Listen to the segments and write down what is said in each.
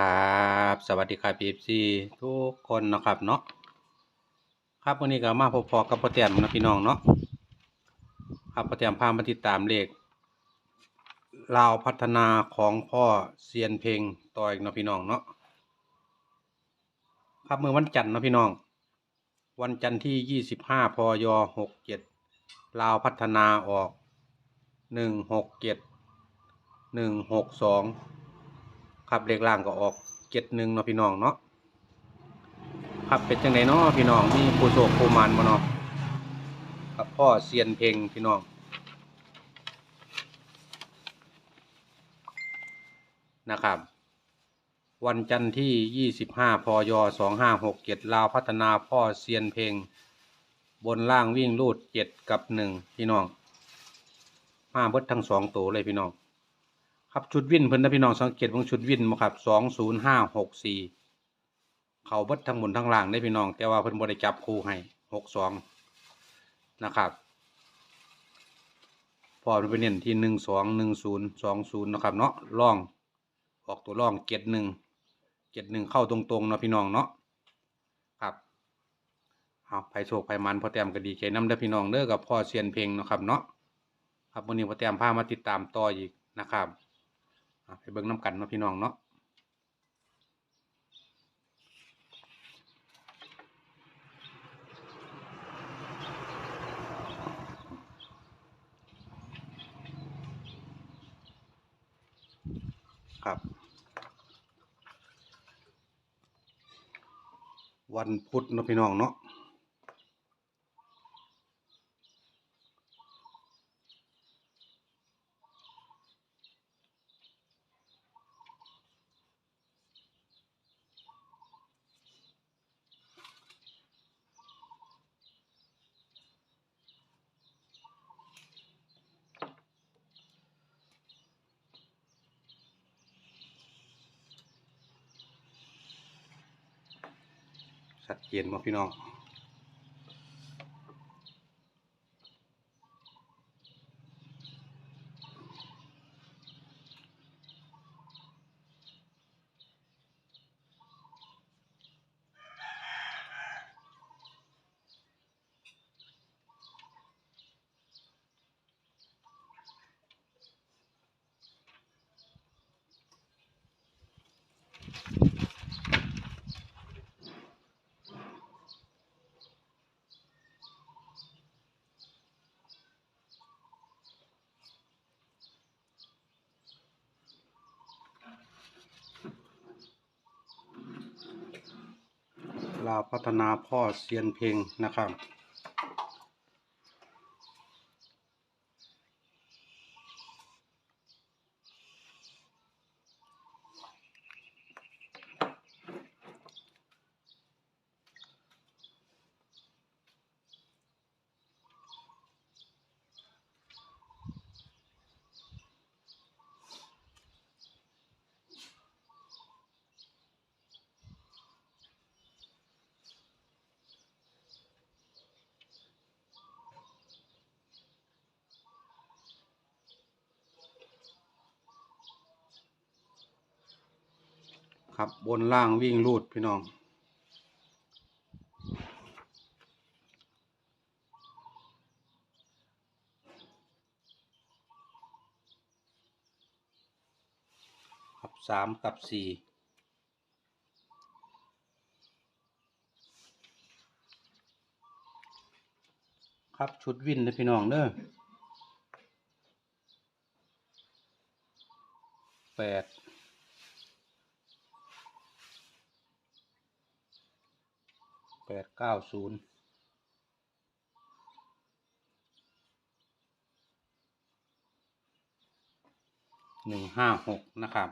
ครับ สวัสดีครับพีซีทุกคนนะครับเนาะครับวันนี้ก็มาพบพอกับพ่อแต้มนะพี่น้องเนาะครับพ่อแต้มพามาติดตามเลขลาวพัฒนาของพ่อเซียนเพลงต่ออีกเนาะพี่น้องเนาะครับเมื่อวันจันทร์นะพี่น้อง วันจันทร์ที่ยี่สิบห้าพยหกเจ็ดลาวพัฒนาออกหนึ่งหกเจ็ดหนึ่งหกสอง ครับเลขล่างก็ออกเจ็ดหนึ่งเนาะพี่น้องเนาะครับเป็นจังไดเนาะพี่น้องมีผู้โชคผู้มานบ่เนาะครับพ่อเซียนเพลงพี่น้องนะครับ วันจันทร์ที่ยี่สิบห้าพยสองห้าหกเจ็ดลาวพัฒนาพ่อเซียนเพลง บนล่างวิ่งรูดเจ็ดกับหนึ่งพี่น้องมาเบิดทั้งสองตัวเลยพี่น้อง ครับชุดวินเพิ่นนะพี่น้องสังเกตวงชุดวินบ่ครับสองศูนย์ห้าหกสี่เขาบิดทั้งบนทั้งล่างได้พี่น้อง แต่ว่าเพิ่นบ่ได้จับคู่ให้หกสองนะครับพอมันไปเน้นที่หนึ่งสองหนึ่งศูนย์สองศูนย์นะครับเนาะล่องออกตัวล่องเจ็ดหนึ่งเจ็ดหนึ่งเข้าตรงๆเนาะพี่น้องเนาะครับเอาไผโชคไผมันพอแต้มก็ดีใจน้ำเด้พี่น้องเด้อกับพ่อเซียนเพลงนะครับเนาะครับวันนี้พอแต้มพามาติดตามต่ออีกนะครับ ไปเบิ่งน้ำกันเนาะพี่น้องเนาะครับ วันพุธเนาะพี่น้องเนาะ ชัดเจนมาพี่น้อง ลาวพัฒนาพ่อเซียนเพลงนะครับ ครับ บนล่างวิ่งรูดพี่น้องครับสามกับสี่ครับชุดวินนะพี่น้องเด้อแปด ปดเก้าศูนย์หนึ่งห้าหกนะครับ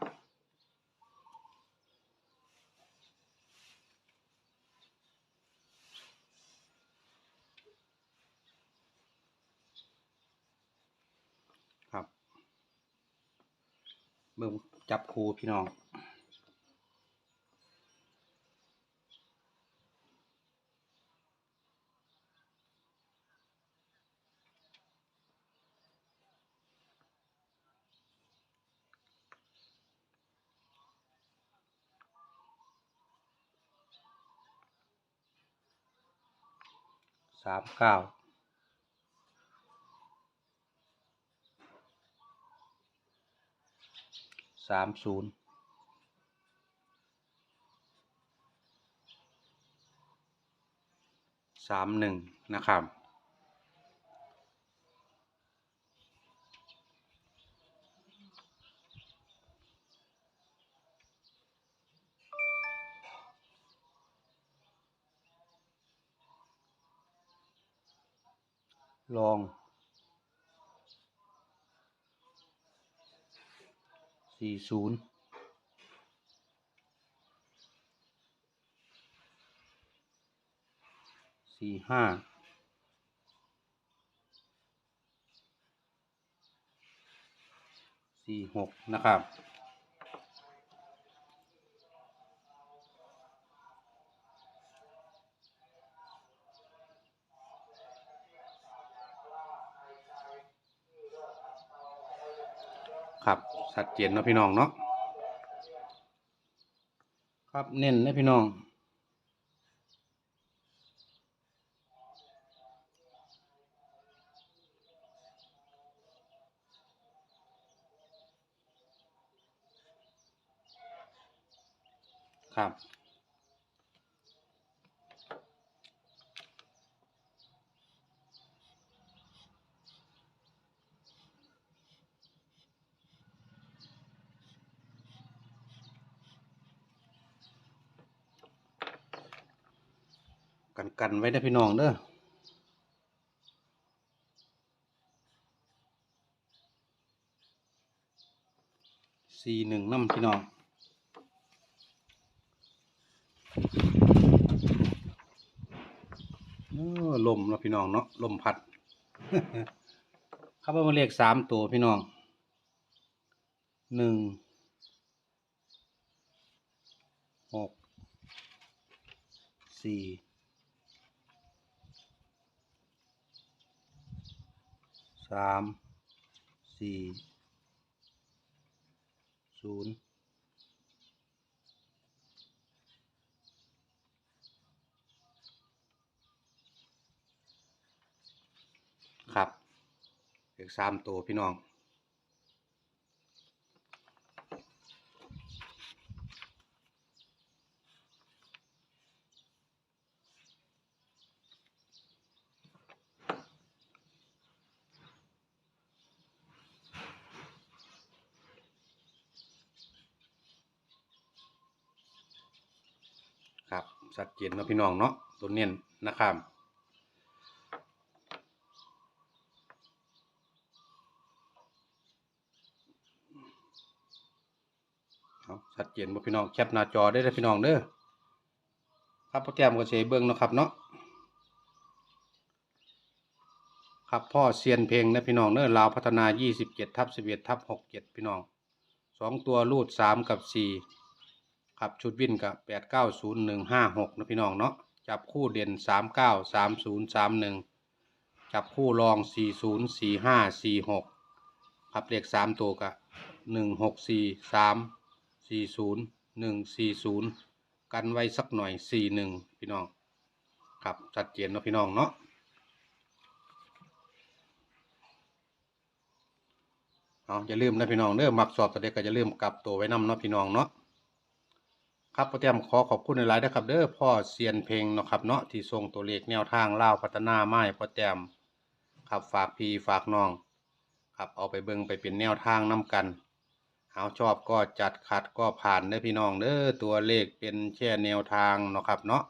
ครับ เบิ่งจับครูพี่น้อง สามเก้าสามศูนย์สามหนึ่งนะครับ ลอง สี่ศูนย์สี่ห้าสี่หกนะครับ ครับชัดเจนเนาะพี่น้องเนาะครับเน้นนะพี่น้องครับ กันกันไว้นะพี่น้องเด้อสี่หนึ่งน้ำพี่น้องเออลมเนาะพี่น้องเนาะลมพัดครับว่ามาเลขสามตัวพี่น้องหนึ่งหกสี่ สามสี่ศูนย์ครับเลขสามตัวพี่น้อง ครัดเจนเนาะพี่น้องเนาะตัวเน้นนะครับชัดเจนบ่พี่น้องแคปหน้าจอได้เลยพี่น้องเด้อครับพ่อแต้มก็เสเบิ่งเนาะครับเนาะครับพ่อเซียนเพลงนะพี่น้องเด้อลาวพัฒนา 27ทับ11ทับ67 พี่น้องสองตัวรูด 3 กับ 4 ครับชุดวิ่นกับ890156นย์หนึ่งห้าหกนะพี่น้องเนาะจับคู่เด่น393031จับคู่รอง404546ครับเลข3ตัวกับ1643สี่สามสี่ศูนย์หนึ่งสี่ศูนย์กันไว้สักหน่อยสี่หนึ่งพี่น้อง ครับชัดเจนเนาะพี่น้องเนาะเอาอย่าลืมนะพี่น้องเด้อมักสอบตัวเด็กก็อย่าลืมกลับตัวไว้นำเนาะพี่น้องเนาะ ครับพ่อแต้มขอขอบคุณในไลน์นะครับเด้อพ่อเซียนเพลงเนาะครับเนาะที่ส่งตัวเลขแนวทางเล่าวพัฒนาไม้พ่อแต้มครับฝากพี่ฝากน้องครับเอาไปเบิ่งไปเป็นแนวทางนํกันเอาชอบก็จัดขัดก็ผ่านเด้อพี่น้องเด้อตัวเลขเป็นแค่แนวทางเนาะครับเนาะ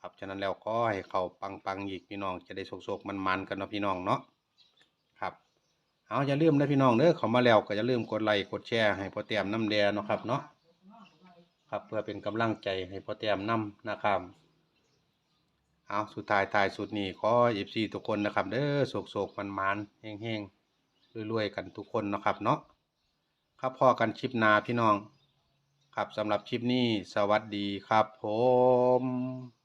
ครับฉะนั้นแล้วก็ให้เขาปังปังๆอีกพี่น้องจะได้โศกๆมันๆกันเนาะพี่น้องเนาะครับเอาอย่าลืมนะพี่น้องเด้อเขามาแล้วก็อย่าลืมกดไลค์กดแชร์ให้พ่อแต้มน้ำแดงเนาะครับเนาะ ครับ เพื่อเป็นกำลังใจให้พ่อแต้มน้ำนะครับเอาสุดท้ายท้ายสุดนี้ขอเอฟซีทุกคนนะครับเด้อโศกโศกมันมันแห้งๆรวยๆกันทุกคนนะครับเนาะครับพอกันชิปนาพี่น้อง ครับสำหรับชิปนี้สวัสดีครับผม